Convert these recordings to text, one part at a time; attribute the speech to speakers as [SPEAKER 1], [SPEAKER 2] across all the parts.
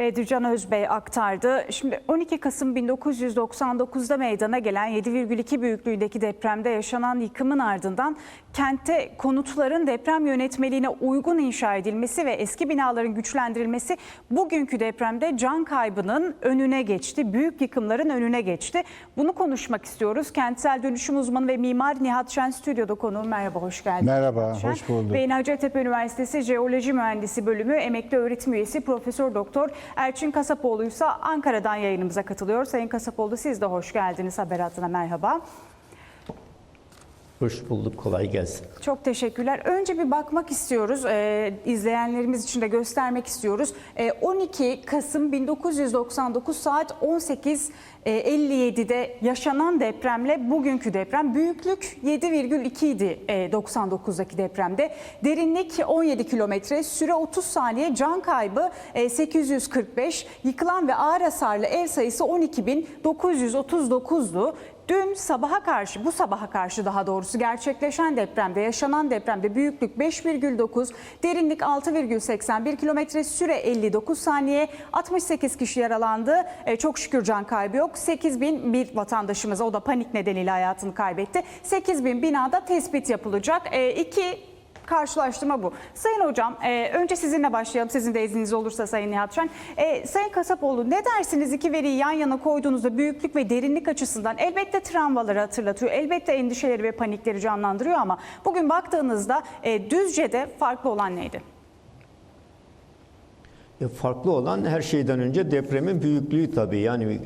[SPEAKER 1] Bedircan Özbey aktardı. Şimdi 12 Kasım 1999'da meydana gelen 7,2 büyüklüğündeki depremde yaşanan yıkımın ardından kentte konutların deprem yönetmeliğine uygun inşa edilmesi ve eski binaların güçlendirilmesi bugünkü depremde can kaybının önüne geçti. Büyük yıkımların önüne geçti. Bunu konuşmak istiyoruz. Kentsel dönüşüm uzmanı ve mimar Nihat Şen stüdyoda konuğum. Merhaba, hoş geldiniz.
[SPEAKER 2] Merhaba,
[SPEAKER 1] Şen.
[SPEAKER 2] hoş bulduk.
[SPEAKER 1] Ve Hacettepe Üniversitesi Jeoloji Mühendisi Bölümü emekli öğretim üyesi Profesör Doktor Erçin Kasapoğlu ise Ankara'dan yayınımıza katılıyor. Sayın Kasapoğlu siz de hoş geldiniz haber hattına merhaba.
[SPEAKER 3] Hoş bulduk, kolay gelsin.
[SPEAKER 1] Çok teşekkürler. Önce bir bakmak istiyoruz, ee, izleyenlerimiz için de göstermek istiyoruz. Ee, 12 Kasım 1999 saat 18.57'de yaşanan depremle bugünkü deprem büyüklük 7,2 idi e, 99'daki depremde. Derinlik 17 kilometre, süre 30 saniye, can kaybı e, 845, yıkılan ve ağır hasarlı ev sayısı 12.939'du. Dün sabaha karşı, bu sabaha karşı daha doğrusu gerçekleşen depremde, yaşanan depremde büyüklük 5,9, derinlik 6,81 kilometre, süre 59 saniye, 68 kişi yaralandı. E, çok şükür can kaybı yok. 8 bin bir vatandaşımız, o da panik nedeniyle hayatını kaybetti. 8 bin binada tespit yapılacak. E, iki karşılaştırma bu. Sayın Hocam, e, önce sizinle başlayalım. Sizin de izniniz olursa Sayın Nihat Şen. E, Sayın Kasapoğlu ne dersiniz iki veriyi yan yana koyduğunuzda büyüklük ve derinlik açısından elbette travmaları hatırlatıyor. Elbette endişeleri ve panikleri canlandırıyor ama bugün baktığınızda e, Düzce'de farklı olan neydi?
[SPEAKER 3] E, Farklı olan her şeyden önce depremin büyüklüğü tabii. Yani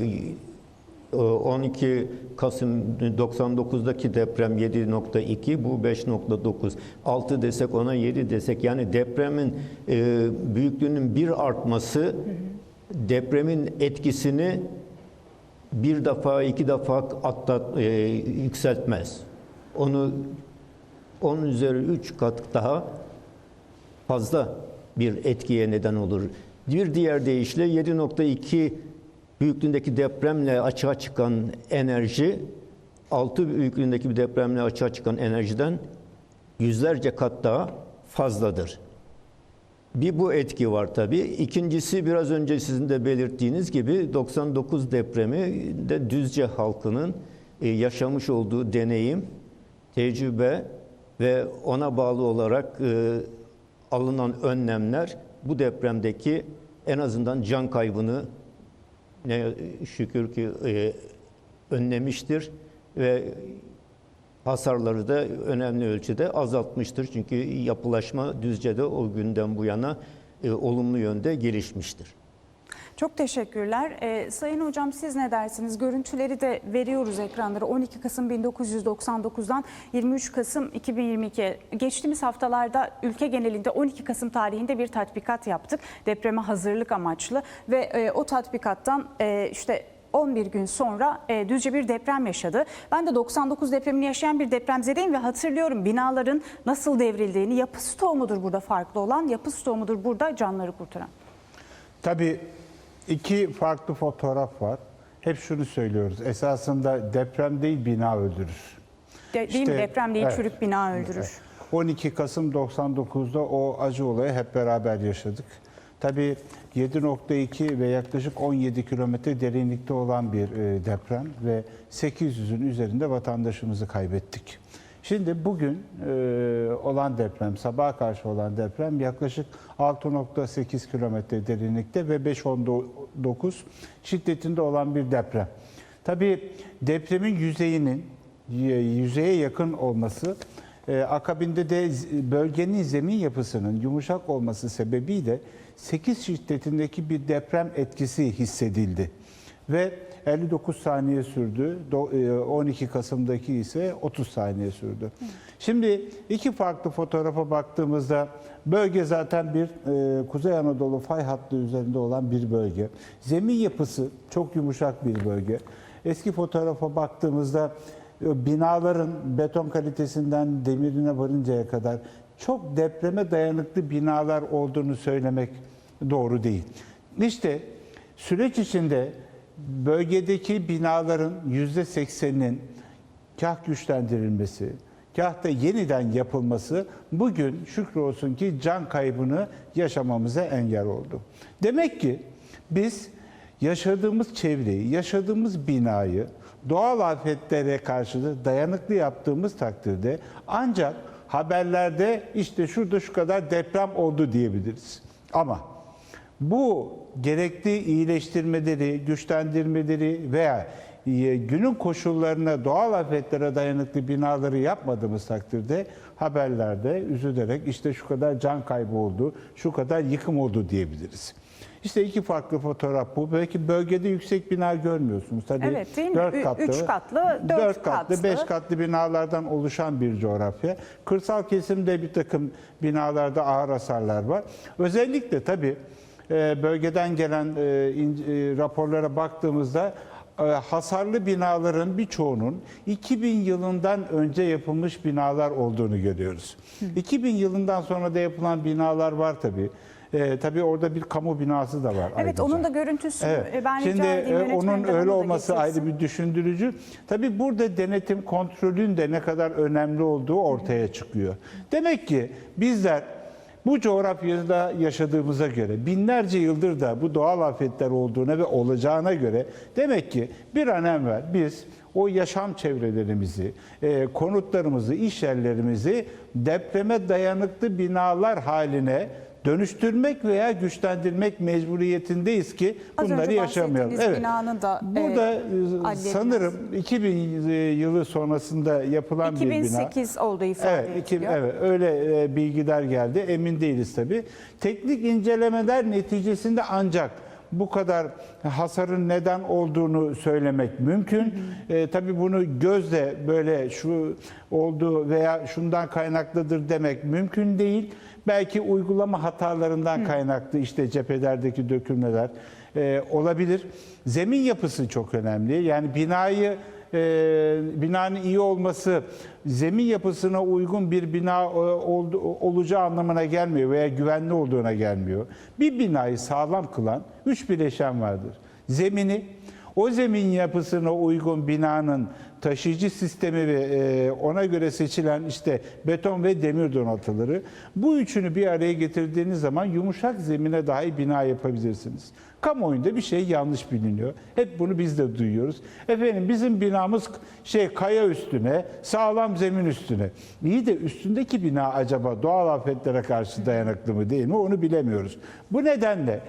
[SPEAKER 3] 12 Kasım 99'daki deprem 7.2, bu 5.9. 6 desek ona 7 desek. Yani depremin e, büyüklüğünün bir artması depremin etkisini bir defa iki defa atlat, e, yükseltmez. Onu 10 üzeri 3 kat daha fazla bir etkiye neden olur. Bir diğer deyişle 7.2 büyüklüğündeki depremle açığa çıkan enerji 6 büyüklüğündeki bir depremle açığa çıkan enerjiden yüzlerce kat daha fazladır. Bir bu etki var tabii. İkincisi biraz önce sizin de belirttiğiniz gibi 99 depremi de Düzce halkının e, yaşamış olduğu deneyim, tecrübe ve ona bağlı olarak e, alınan önlemler bu depremdeki en azından can kaybını ne şükür ki e, önlemiştir ve hasarları da önemli ölçüde azaltmıştır. Çünkü yapılaşma Düzce'de o günden bu yana e, olumlu yönde gelişmiştir.
[SPEAKER 1] Çok teşekkürler. Ee, Sayın Hocam siz ne dersiniz? Görüntüleri de veriyoruz ekranlara. 12 Kasım 1999'dan 23 Kasım 2022. Geçtiğimiz haftalarda ülke genelinde 12 Kasım tarihinde bir tatbikat yaptık. Depreme hazırlık amaçlı ve e, o tatbikattan e, işte 11 gün sonra e, Düzce bir deprem yaşadı. Ben de 99 depremini yaşayan bir depremzedeyim ve hatırlıyorum binaların nasıl devrildiğini. Yapı stoğu mudur burada farklı olan? Yapı stoğu mudur burada canları kurtaran?
[SPEAKER 2] Tabii iki farklı fotoğraf var. Hep şunu söylüyoruz. Esasında deprem değil bina öldürür.
[SPEAKER 1] De- değil mi?
[SPEAKER 2] İşte,
[SPEAKER 1] Deprem değil
[SPEAKER 2] evet.
[SPEAKER 1] çürük bina öldürür.
[SPEAKER 2] 12 Kasım 99'da o acı olayı hep beraber yaşadık. Tabii 7.2 ve yaklaşık 17 kilometre derinlikte olan bir e, deprem ve 800'ün üzerinde vatandaşımızı kaybettik. Şimdi bugün e, olan deprem, sabaha karşı olan deprem yaklaşık 6.8 kilometre derinlikte ve 5.9 şiddetinde olan bir deprem. Tabii depremin yüzeyinin yüzeye yakın olması e, akabinde de bölgenin zemin yapısının yumuşak olması sebebiyle 8 şiddetindeki bir deprem etkisi hissedildi. Ve 59 saniye sürdü. Do- e, 12 Kasım'daki ise 30 saniye sürdü. Şimdi iki farklı fotoğrafa baktığımızda bölge zaten bir e, Kuzey Anadolu fay hattı üzerinde olan bir bölge. Zemin yapısı çok yumuşak bir bölge. Eski fotoğrafa baktığımızda e, binaların beton kalitesinden demirine varıncaya kadar çok depreme dayanıklı binalar olduğunu söylemek doğru değil. İşte süreç içinde bölgedeki binaların yüzde sekseninin kah güçlendirilmesi, kah da yeniden yapılması bugün şükür olsun ki can kaybını yaşamamıza engel oldu. Demek ki Biz yaşadığımız çevreyi, yaşadığımız binayı doğal afetlere karşı da dayanıklı yaptığımız takdirde ancak haberlerde işte şurada şu kadar deprem oldu diyebiliriz. Ama bu gerekli iyileştirmeleri, güçlendirmeleri veya e, günün koşullarına, doğal afetlere dayanıklı binaları yapmadığımız takdirde haberlerde üzülerek işte şu kadar can kaybı oldu, şu kadar yıkım oldu diyebiliriz. İşte iki farklı fotoğraf bu. Belki bölgede yüksek bina görmüyorsunuz. Tabii
[SPEAKER 1] Evet, değil mi?
[SPEAKER 2] dört
[SPEAKER 1] Ü-
[SPEAKER 2] katlı,
[SPEAKER 1] üç katlı, dört
[SPEAKER 2] dört katlı,
[SPEAKER 1] katlı.
[SPEAKER 2] beş katlı binalardan oluşan bir coğrafya. Kırsal kesimde bir takım binalarda ağır hasarlar var. Özellikle tabii bölgeden gelen e, e, raporlara baktığımızda e, hasarlı binaların birçoğunun 2000 yılından önce yapılmış binalar olduğunu görüyoruz. 2000 yılından sonra da yapılan binalar var tabii. E, tabii orada bir kamu binası da var.
[SPEAKER 1] Evet
[SPEAKER 2] ayrıca.
[SPEAKER 1] onun da görüntüsü
[SPEAKER 2] Evet.
[SPEAKER 1] ben
[SPEAKER 2] Şimdi e, onun
[SPEAKER 1] onu
[SPEAKER 2] öyle olması ayrı bir düşündürücü. Tabii burada denetim kontrolün de ne kadar önemli olduğu ortaya çıkıyor. Demek ki bizler bu coğrafyada yaşadığımıza göre binlerce yıldır da bu doğal afetler olduğuna ve olacağına göre demek ki bir an evvel biz o yaşam çevrelerimizi, e, konutlarımızı, iş yerlerimizi depreme dayanıklı binalar haline dönüştürmek veya güçlendirmek mecburiyetindeyiz ki
[SPEAKER 1] Az
[SPEAKER 2] bunları yaşamayalım.
[SPEAKER 1] binanın da,
[SPEAKER 2] Burada
[SPEAKER 1] e,
[SPEAKER 2] e,
[SPEAKER 1] adliye
[SPEAKER 2] sanırım 2000 yılı sonrasında yapılan bir bina.
[SPEAKER 1] 2008 olduğu ifade
[SPEAKER 2] Evet, iki-
[SPEAKER 1] ediliyor.
[SPEAKER 2] evet öyle e, bilgiler geldi. Emin değiliz tabii. Teknik incelemeler neticesinde ancak bu kadar hasarın neden olduğunu söylemek mümkün. E, tabii bunu gözle böyle şu oldu veya şundan kaynaklıdır demek mümkün değil. Belki uygulama hatalarından kaynaklı işte cephelerdeki dökülmeler e, olabilir. Zemin yapısı çok önemli. Yani binayı binanın iyi olması zemin yapısına uygun bir bina e, olacağı anlamına gelmiyor veya güvenli olduğuna gelmiyor. Bir binayı sağlam kılan üç bileşen vardır. Zemini, o zemin yapısına uygun binanın taşıyıcı sistemi ve e, ona göre seçilen işte beton ve demir donatıları. Bu üçünü bir araya getirdiğiniz zaman yumuşak zemine dahi bina yapabilirsiniz. Kamuoyunda bir şey yanlış biliniyor. Hep bunu biz de duyuyoruz. Efendim bizim binamız şey kaya üstüne, sağlam zemin üstüne. İyi de üstündeki bina acaba doğal afetlere karşı dayanıklı mı değil mi onu bilemiyoruz. Bu nedenle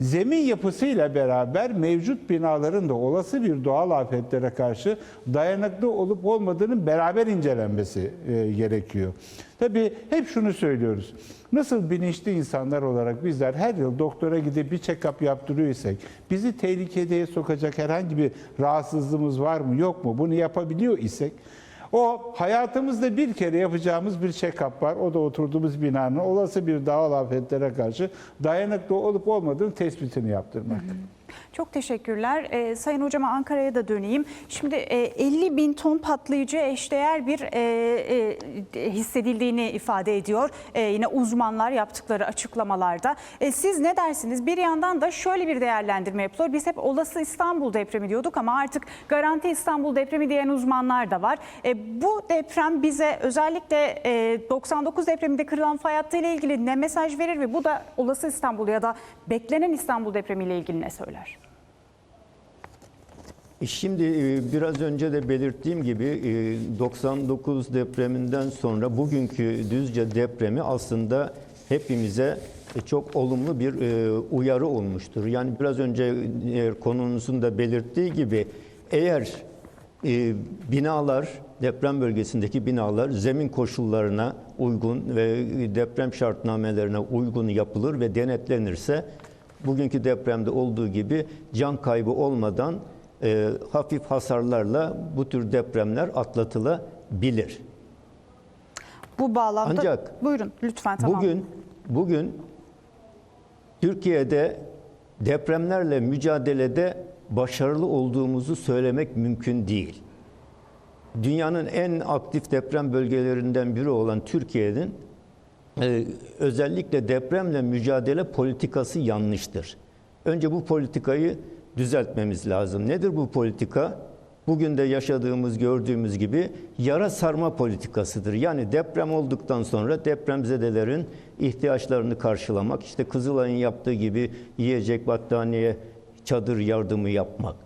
[SPEAKER 2] Zemin yapısıyla beraber mevcut binaların da olası bir doğal afetlere karşı dayanıklı olup olmadığının beraber incelenmesi e, gerekiyor. Tabii hep şunu söylüyoruz. Nasıl bilinçli insanlar olarak bizler her yıl doktora gidip bir check-up yaptırıyorsak, bizi tehlikeye sokacak herhangi bir rahatsızlığımız var mı yok mu bunu yapabiliyor isek, o hayatımızda bir kere yapacağımız bir check-up var. O da oturduğumuz binanın olası bir doğal afetlere karşı dayanıklı olup olmadığını tespitini yaptırmak.
[SPEAKER 1] Çok teşekkürler. Ee, Sayın Hocama Ankara'ya da döneyim. Şimdi e, 50 bin ton patlayıcı eşdeğer bir e, e, hissedildiğini ifade ediyor. E, yine uzmanlar yaptıkları açıklamalarda. E, siz ne dersiniz? Bir yandan da şöyle bir değerlendirme yapılıyor. Biz hep olası İstanbul depremi diyorduk ama artık garanti İstanbul depremi diyen uzmanlar da var. E, bu deprem bize özellikle e, 99 depreminde kırılan fay hattı ile ilgili ne mesaj verir ve bu da olası İstanbul ya da beklenen İstanbul depremiyle ilgili ne söyler?
[SPEAKER 3] Şimdi e, biraz önce de belirttiğim gibi e, 99 depreminden sonra bugünkü Düzce depremi aslında hepimize e, çok olumlu bir e, uyarı olmuştur. Yani biraz önce e, konunuzun da belirttiği gibi eğer e, binalar deprem bölgesindeki binalar zemin koşullarına uygun ve deprem şartnamelerine uygun yapılır ve denetlenirse bugünkü depremde olduğu gibi can kaybı olmadan e, hafif hasarlarla bu tür depremler atlatılabilir.
[SPEAKER 1] Bu bağlamda
[SPEAKER 3] Ancak
[SPEAKER 1] buyurun lütfen tamam.
[SPEAKER 3] Bugün bugün Türkiye'de depremlerle mücadelede başarılı olduğumuzu söylemek mümkün değil. Dünyanın en aktif deprem bölgelerinden biri olan Türkiye'nin e, özellikle depremle mücadele politikası yanlıştır. Önce bu politikayı düzeltmemiz lazım. Nedir bu politika? bugün de yaşadığımız, gördüğümüz gibi yara sarma politikasıdır. Yani deprem olduktan sonra depremzedelerin ihtiyaçlarını karşılamak, işte Kızılay'ın yaptığı gibi yiyecek, battaniye, çadır yardımı yapmak.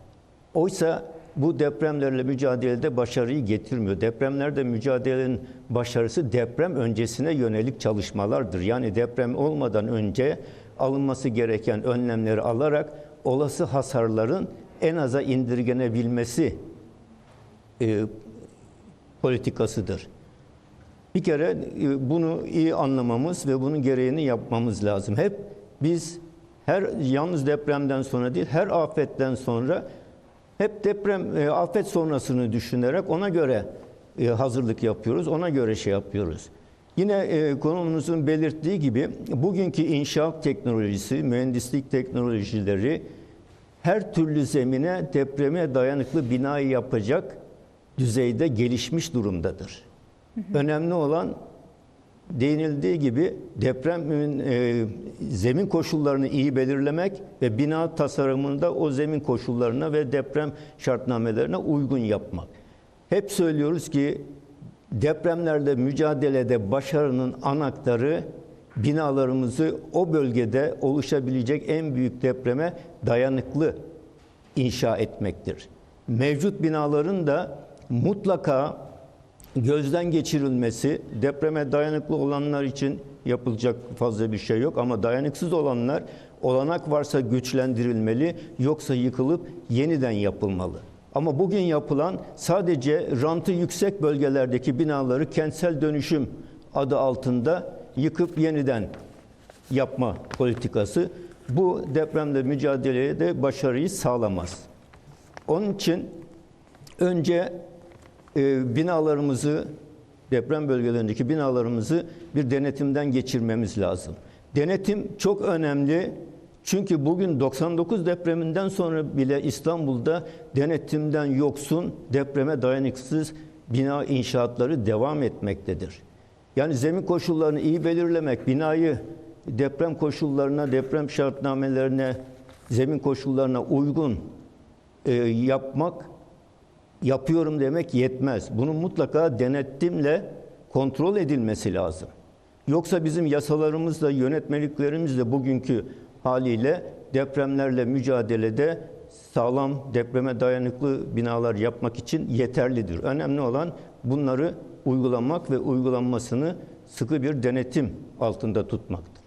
[SPEAKER 3] Oysa bu depremlerle mücadelede başarıyı getirmiyor. Depremlerde mücadelenin başarısı deprem öncesine yönelik çalışmalardır. Yani deprem olmadan önce alınması gereken önlemleri alarak olası hasarların en aza indirgenebilmesi e, politikasıdır. Bir kere e, bunu iyi anlamamız ve bunun gereğini yapmamız lazım. Hep biz her yalnız depremden sonra değil, her afetten sonra hep deprem e, afet sonrasını düşünerek ona göre e, hazırlık yapıyoruz, ona göre şey yapıyoruz. Yine e, konumuzun belirttiği gibi bugünkü inşaat teknolojisi, mühendislik teknolojileri her türlü zemine depreme dayanıklı binayı yapacak düzeyde gelişmiş durumdadır. Önemli olan değinildiği gibi depremin e, zemin koşullarını iyi belirlemek ve bina tasarımında o zemin koşullarına ve deprem şartnamelerine uygun yapmak. Hep söylüyoruz ki depremlerde mücadelede başarının anahtarı binalarımızı o bölgede oluşabilecek en büyük depreme dayanıklı inşa etmektir. Mevcut binaların da mutlaka gözden geçirilmesi, depreme dayanıklı olanlar için yapılacak fazla bir şey yok ama dayanıksız olanlar olanak varsa güçlendirilmeli yoksa yıkılıp yeniden yapılmalı. Ama bugün yapılan sadece rantı yüksek bölgelerdeki binaları kentsel dönüşüm adı altında yıkıp yeniden yapma politikası bu depremle mücadeleye de başarıyı sağlamaz. Onun için önce e, binalarımızı, deprem bölgelerindeki binalarımızı bir denetimden geçirmemiz lazım. Denetim çok önemli. Çünkü bugün 99 depreminden sonra bile İstanbul'da denetimden yoksun, depreme dayanıksız bina inşaatları devam etmektedir. Yani zemin koşullarını iyi belirlemek, binayı deprem koşullarına, deprem şartnamelerine, zemin koşullarına uygun e, yapmak yapıyorum demek yetmez. Bunun mutlaka denetimle kontrol edilmesi lazım. Yoksa bizim yasalarımızla, yönetmeliklerimizle bugünkü haliyle depremlerle mücadelede sağlam, depreme dayanıklı binalar yapmak için yeterlidir. Önemli olan bunları uygulamak ve uygulanmasını sıkı bir denetim altında tutmaktır.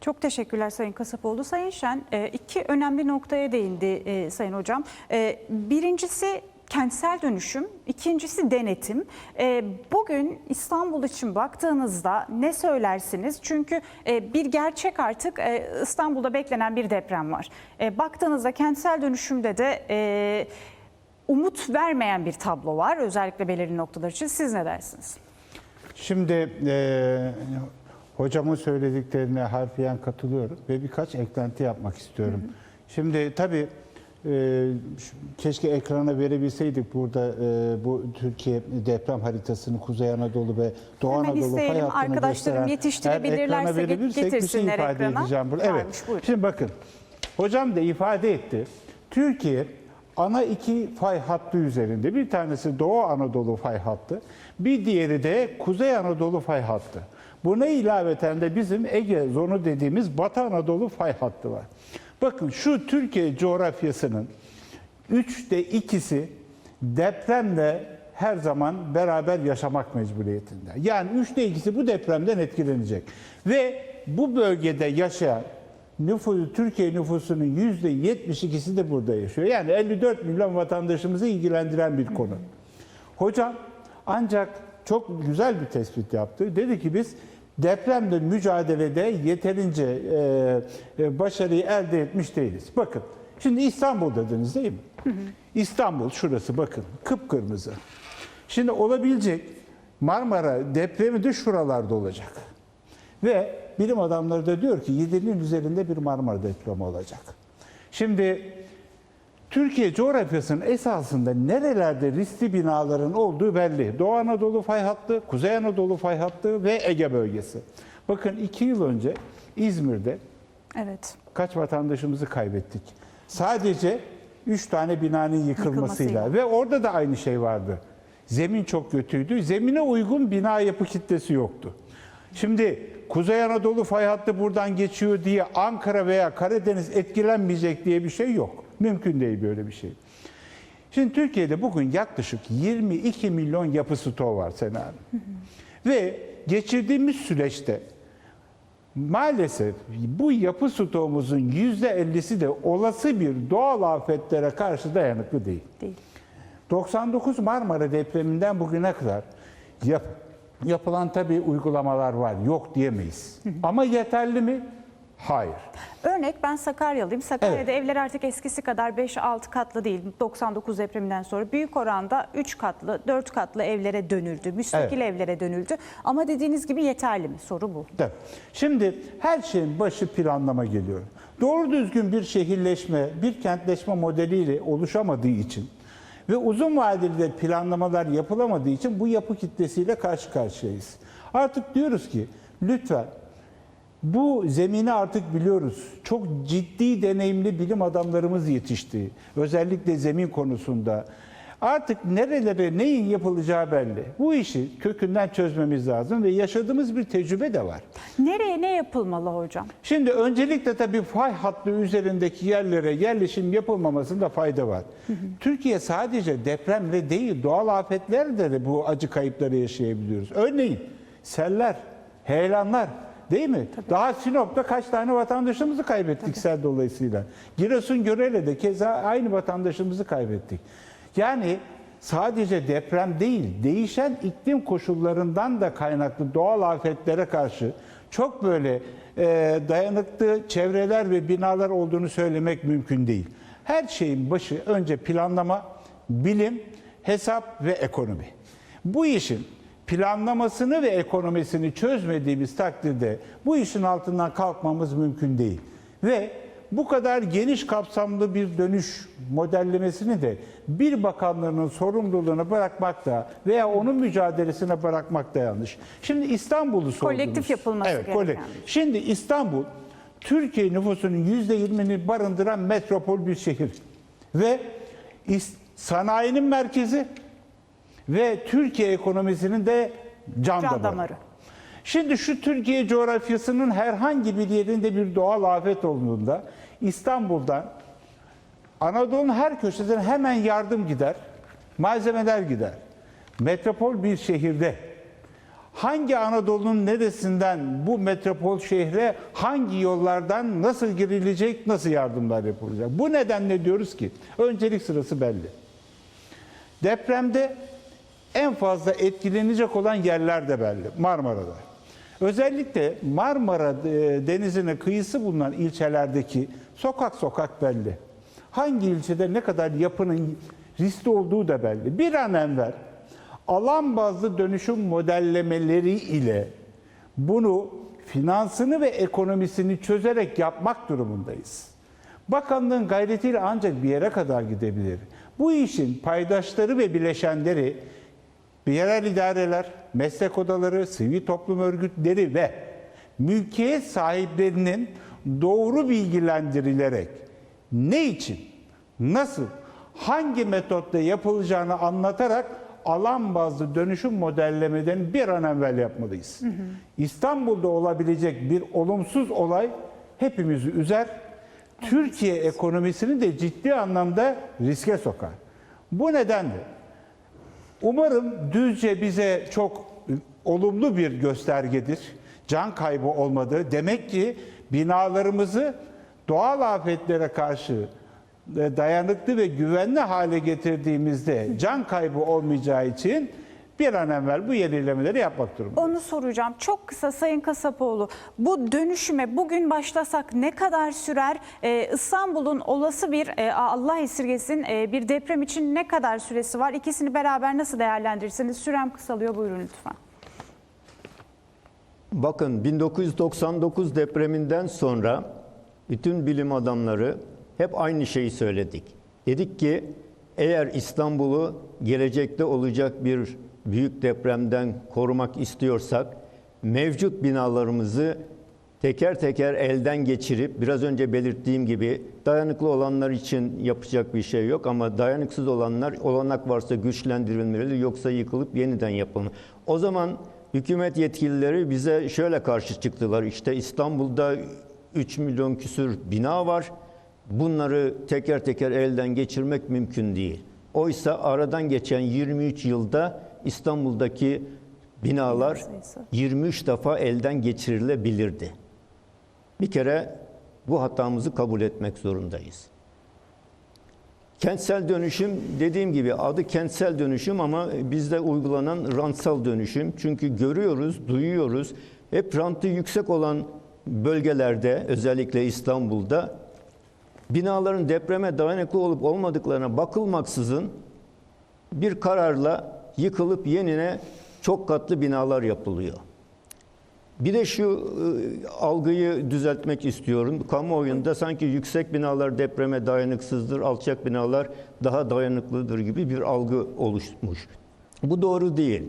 [SPEAKER 1] Çok teşekkürler Sayın Kasapoğlu. Sayın Şen e, iki önemli noktaya değindi e, Sayın Hocam. E, Birincisi kentsel dönüşüm, ikincisi denetim. E, Bugün İstanbul için baktığınızda ne söylersiniz? Çünkü e, bir gerçek artık e, İstanbul'da beklenen bir deprem var. E, Baktığınızda kentsel dönüşümde de e, umut vermeyen bir tablo var özellikle belirli noktalar için. Siz ne dersiniz?
[SPEAKER 2] Şimdi e, hocamın söylediklerine harfiyen katılıyorum ve birkaç eklenti yapmak istiyorum. Şimdi tabii e, şu- keşke ekrana verebilseydik burada e, bu Türkiye deprem haritasını Kuzey Anadolu ve Doğu
[SPEAKER 1] Hemen
[SPEAKER 2] Anadolu fay hattını
[SPEAKER 1] Arkadaşlarım
[SPEAKER 2] gösteren-
[SPEAKER 1] yetiştirebilirlerse
[SPEAKER 2] Eğer ekrana
[SPEAKER 1] get-
[SPEAKER 2] verebilirsek bir şey
[SPEAKER 1] getirsinler
[SPEAKER 2] ifade
[SPEAKER 1] ekrana.
[SPEAKER 2] edeceğim burada. Evet.
[SPEAKER 1] Varmış, buyurun.
[SPEAKER 2] Şimdi bakın hocam da ifade etti. Türkiye ana iki fay hattı üzerinde. Bir tanesi Doğu Anadolu fay hattı, bir diğeri de Kuzey Anadolu fay hattı. Buna ilaveten de bizim Ege zonu dediğimiz Batı Anadolu fay hattı var. Bakın şu Türkiye coğrafyasının üçte ikisi depremle her zaman beraber yaşamak mecburiyetinde. Yani üçte ikisi bu depremden etkilenecek. Ve bu bölgede yaşayan nüfusu, Türkiye nüfusunun yüzde 72'si de burada yaşıyor. Yani 54 milyon vatandaşımızı ilgilendiren bir konu. Hocam ancak çok güzel bir tespit yaptı. Dedi ki biz depremle mücadelede yeterince e, e, başarıyı elde etmiş değiliz. Bakın şimdi İstanbul dediniz değil mi? İstanbul şurası bakın kıpkırmızı. Şimdi olabilecek Marmara depremi de şuralarda olacak. Ve bilim adamları da diyor ki 7'nin üzerinde bir Marmara depremi olacak. Şimdi Türkiye coğrafyasının esasında nerelerde riskli binaların olduğu belli. Doğu Anadolu fay hattı, Kuzey Anadolu fay hattı ve Ege bölgesi. Bakın iki yıl önce İzmir'de
[SPEAKER 1] Evet.
[SPEAKER 2] kaç vatandaşımızı kaybettik? Sadece 3 tane binanın yıkılmasıyla
[SPEAKER 1] Yıkılmasıyla.
[SPEAKER 2] ve orada da aynı şey vardı. Zemin çok kötüydü. Zemine uygun bina yapı kitlesi yoktu. Şimdi Kuzey Anadolu fay hattı buradan geçiyor diye Ankara veya Karadeniz etkilenmeyecek diye bir şey yok. Mümkün değil böyle bir şey. Şimdi Türkiye'de bugün yaklaşık 22 milyon yapı stoğu var Sena Hanım. Ve geçirdiğimiz süreçte maalesef bu yapı stoğumuzun %50'si de olası bir doğal afetlere karşı dayanıklı değil.
[SPEAKER 1] Değil.
[SPEAKER 2] 99 Marmara depreminden bugüne kadar yap- yapılan tabii uygulamalar var. Yok diyemeyiz. Ama yeterli mi? Hayır.
[SPEAKER 1] Örnek ben Sakaryalıyım. Sakarya'da evler artık eskisi kadar 5-6 katlı değil. 99 depreminden sonra büyük oranda 3 katlı, 4 katlı evlere dönüldü. Müstakil evlere dönüldü. Ama dediğiniz gibi yeterli mi? Soru bu.
[SPEAKER 2] Tabii. Şimdi her şeyin başı planlama geliyor. Doğru düzgün bir şehirleşme, bir kentleşme modeliyle oluşamadığı için ve uzun vadeli de planlamalar yapılamadığı için bu yapı kitlesiyle karşı karşıyayız. Artık diyoruz ki lütfen bu zemini artık biliyoruz. Çok ciddi deneyimli bilim adamlarımız yetişti. Özellikle zemin konusunda. Artık nerelere neyin yapılacağı belli. Bu işi kökünden çözmemiz lazım ve yaşadığımız bir tecrübe de var.
[SPEAKER 1] Nereye ne yapılmalı hocam?
[SPEAKER 2] Şimdi öncelikle tabii fay hattı üzerindeki yerlere yerleşim yapılmamasında fayda var. Türkiye sadece depremle değil doğal afetlerle de bu acı kayıpları yaşayabiliyoruz. Örneğin seller, heyelanlar değil mi? Daha Sinop'ta kaç tane vatandaşımızı kaybettik sel dolayısıyla. Giresun Görele'de keza aynı vatandaşımızı kaybettik. Yani sadece deprem değil, değişen iklim koşullarından da kaynaklı doğal afetlere karşı çok böyle e, dayanıklı çevreler ve binalar olduğunu söylemek mümkün değil. Her şeyin başı önce planlama, bilim, hesap ve ekonomi. Bu işin planlamasını ve ekonomisini çözmediğimiz takdirde bu işin altından kalkmamız mümkün değil. Ve bu kadar geniş kapsamlı bir dönüş modellemesini de bir bakanlığının sorumluluğuna bırakmak da veya onun mücadelesine bırakmak da yanlış. Şimdi İstanbul'u sordunuz.
[SPEAKER 1] Kolektif yapılması
[SPEAKER 2] evet,
[SPEAKER 1] gereken
[SPEAKER 2] kolektif.
[SPEAKER 1] bir
[SPEAKER 2] Şimdi İstanbul Türkiye nüfusunun %20'ni barındıran metropol bir şehir. Ve sanayinin merkezi ve Türkiye ekonomisinin de can,
[SPEAKER 1] Can
[SPEAKER 2] damarı.
[SPEAKER 1] damarı.
[SPEAKER 2] Şimdi şu Türkiye coğrafyasının herhangi bir yerinde bir doğal afet olduğunda İstanbul'dan Anadolu'nun her köşesinden hemen yardım gider, malzemeler gider. Metropol bir şehirde hangi Anadolu'nun neresinden bu metropol şehre hangi yollardan nasıl girilecek, nasıl yardımlar yapılacak? Bu nedenle diyoruz ki öncelik sırası belli. Depremde en fazla etkilenecek olan yerler de belli. Marmara'da. Özellikle Marmara e, Denizi'ne kıyısı bulunan ilçelerdeki sokak sokak belli. Hangi ilçede ne kadar yapının riskli olduğu da belli. Bir an evvel alan bazlı dönüşüm modellemeleri ile bunu finansını ve ekonomisini çözerek yapmak durumundayız. Bakanlığın gayretiyle ancak bir yere kadar gidebilir. Bu işin paydaşları ve bileşenleri yerel idareler, meslek odaları, sivil toplum örgütleri ve mülkiyet sahiplerinin doğru bilgilendirilerek ne için, nasıl, hangi metotla yapılacağını anlatarak alan bazlı dönüşüm modellemeden bir an evvel yapmalıyız. İstanbul'da olabilecek bir olumsuz olay hepimizi üzer. Türkiye ekonomisini de ciddi anlamda riske sokar. Bu nedenle Umarım Düzce bize çok olumlu bir göstergedir. Can kaybı olmadı. Demek ki binalarımızı doğal afetlere karşı e, dayanıklı ve güvenli hale getirdiğimizde can kaybı olmayacağı için bir an evvel bu yenilemeleri yapmak durumundayız.
[SPEAKER 1] Onu soracağım. Çok kısa Sayın Kasapoğlu. Bu dönüşüme bugün başlasak ne kadar sürer? Ee, İstanbul'un olası bir e, Allah esirgesin e, bir deprem için ne kadar süresi var? İkisini beraber nasıl değerlendirirsiniz? Sürem kısalıyor. Buyurun lütfen.
[SPEAKER 3] Bakın 1999 depreminden sonra bütün bilim adamları hep aynı şeyi söyledik. Dedik ki eğer İstanbul'u gelecekte olacak bir büyük depremden korumak istiyorsak mevcut binalarımızı teker teker elden geçirip biraz önce belirttiğim gibi dayanıklı olanlar için yapacak bir şey yok ama dayanıksız olanlar olanak varsa güçlendirilmeli yoksa yıkılıp yeniden yapılmalı. O zaman hükümet yetkilileri bize şöyle karşı çıktılar. İşte İstanbul'da 3 milyon küsür bina var. Bunları teker teker elden geçirmek mümkün değil. Oysa aradan geçen 23 yılda İstanbul'daki binalar
[SPEAKER 1] sayısı.
[SPEAKER 3] 23 defa elden geçirilebilirdi. Bir kere bu hatamızı kabul etmek zorundayız. Kentsel dönüşüm dediğim gibi adı kentsel dönüşüm ama bizde uygulanan rantsal dönüşüm. Çünkü görüyoruz, duyuyoruz. Hep rantı yüksek olan bölgelerde özellikle İstanbul'da binaların depreme dayanıklı olup olmadıklarına bakılmaksızın bir kararla yıkılıp yenine çok katlı binalar yapılıyor. Bir de şu e, algıyı düzeltmek istiyorum. Kamuoyunda sanki yüksek binalar depreme dayanıksızdır, alçak binalar daha dayanıklıdır gibi bir algı oluşmuş. Bu doğru değil.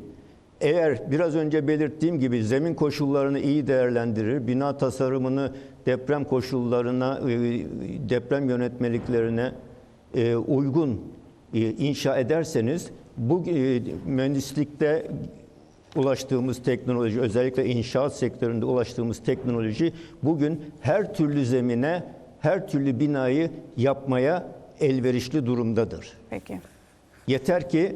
[SPEAKER 3] Eğer biraz önce belirttiğim gibi zemin koşullarını iyi değerlendirir, bina tasarımını deprem koşullarına, e, deprem yönetmeliklerine e, uygun inşa ederseniz bu e, mühendislikte ulaştığımız teknoloji, özellikle inşaat sektöründe ulaştığımız teknoloji bugün her türlü zemine, her türlü binayı yapmaya elverişli durumdadır.
[SPEAKER 1] Peki.
[SPEAKER 3] Yeter ki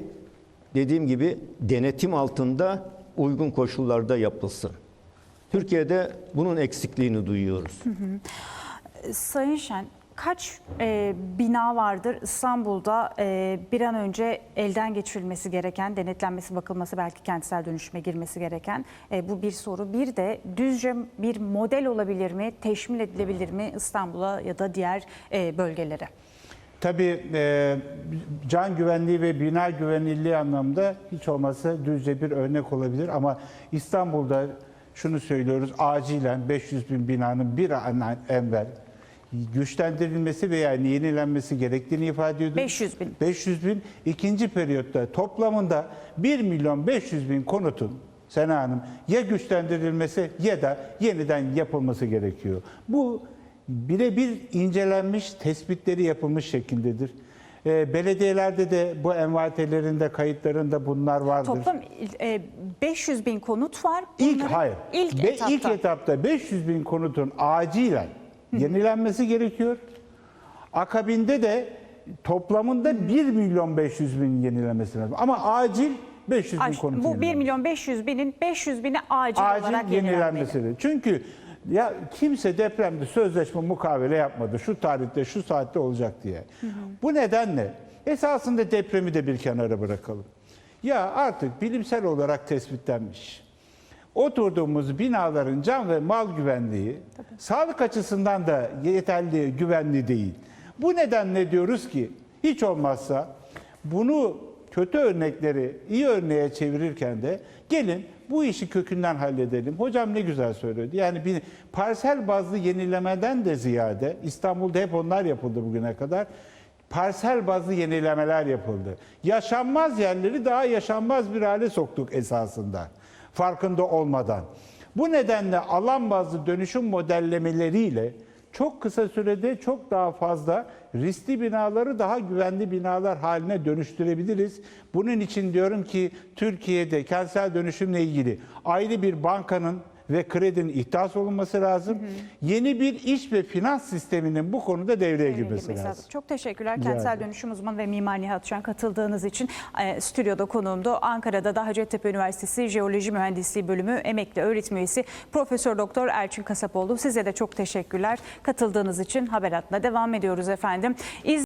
[SPEAKER 3] dediğim gibi denetim altında uygun koşullarda yapılsın. Türkiye'de bunun eksikliğini duyuyoruz.
[SPEAKER 1] Sayın Şen, kaç e, bina vardır İstanbul'da e, bir an önce elden geçirilmesi gereken, denetlenmesi, bakılması, belki kentsel dönüşüme girmesi gereken e, bu bir soru. Bir de düzce bir model olabilir mi, teşmil edilebilir mi İstanbul'a ya da diğer e, bölgelere?
[SPEAKER 2] Tabii e, can güvenliği ve bina güvenilirliği anlamda hiç olmazsa düzce bir örnek olabilir. Ama İstanbul'da şunu söylüyoruz, acilen 500 bin binanın bir an evvel güçlendirilmesi veya yenilenmesi gerektiğini ifade ediyoruz.
[SPEAKER 1] 500 bin.
[SPEAKER 2] 500 bin. İkinci periyotta toplamında 1 milyon 500 bin konutun Sena Hanım ya güçlendirilmesi ya da yeniden yapılması gerekiyor. Bu birebir incelenmiş, tespitleri yapılmış şeklindedir. Ee, belediyelerde de bu envanterlerinde, kayıtlarında bunlar vardır.
[SPEAKER 1] Toplam e, 500 bin konut var.
[SPEAKER 2] İlk
[SPEAKER 1] Bunların
[SPEAKER 2] hayır.
[SPEAKER 1] İlk etapta.
[SPEAKER 2] ilk etapta 500 bin konutun acilen yenilenmesi gerekiyor. Akabinde de toplamında 1 milyon 500 bin yenilenmesi lazım. Ama acil 500 bin
[SPEAKER 1] Ay,
[SPEAKER 2] konut
[SPEAKER 1] bu 1
[SPEAKER 2] yenilenmesi.
[SPEAKER 1] milyon 500 binin 500 bini acil, olarak
[SPEAKER 2] acil
[SPEAKER 1] yenilenmeli.
[SPEAKER 2] yenilenmesi lazım. Çünkü ya kimse depremde sözleşme mukavele yapmadı. Şu tarihte, şu saatte olacak diye. Bu nedenle esasında depremi de bir kenara bırakalım. Ya artık bilimsel olarak tespitlenmiş. Oturduğumuz binaların can ve mal güvenliği sağlık açısından da yeterli güvenli değil. Bu nedenle diyoruz ki hiç olmazsa bunu kötü örnekleri iyi örneğe çevirirken de gelin bu işi kökünden halledelim. Hocam ne güzel söyledi. Yani bir parsel bazlı yenilemeden de ziyade İstanbul'da hep onlar yapıldı bugüne kadar. Parsel bazlı yenilemeler yapıldı. Yaşanmaz yerleri daha yaşanmaz bir hale soktuk esasında. Farkında olmadan. Bu nedenle alan bazlı dönüşüm modellemeleriyle çok kısa sürede çok daha fazla riskli binaları daha güvenli binalar haline dönüştürebiliriz. Bunun için diyorum ki Türkiye'de kentsel dönüşümle ilgili ayrı bir bankanın ve kredinin ihtas olunması lazım. Yeni bir iş ve finans sisteminin bu konuda devreye girmesi
[SPEAKER 1] Girmesi
[SPEAKER 2] lazım.
[SPEAKER 1] Çok teşekkürler. Kentsel
[SPEAKER 2] ederim.
[SPEAKER 1] dönüşüm uzmanı ve mimar Nihat Şen katıldığınız için e, stüdyoda konuğumdu. Ankara'da da Hacettepe Üniversitesi Jeoloji Mühendisliği Bölümü emekli öğretim üyesi Profesör Doktor Elçin Kasapoğlu. Size de çok teşekkürler. Katıldığınız için Haber Hattı'na devam ediyoruz efendim. İz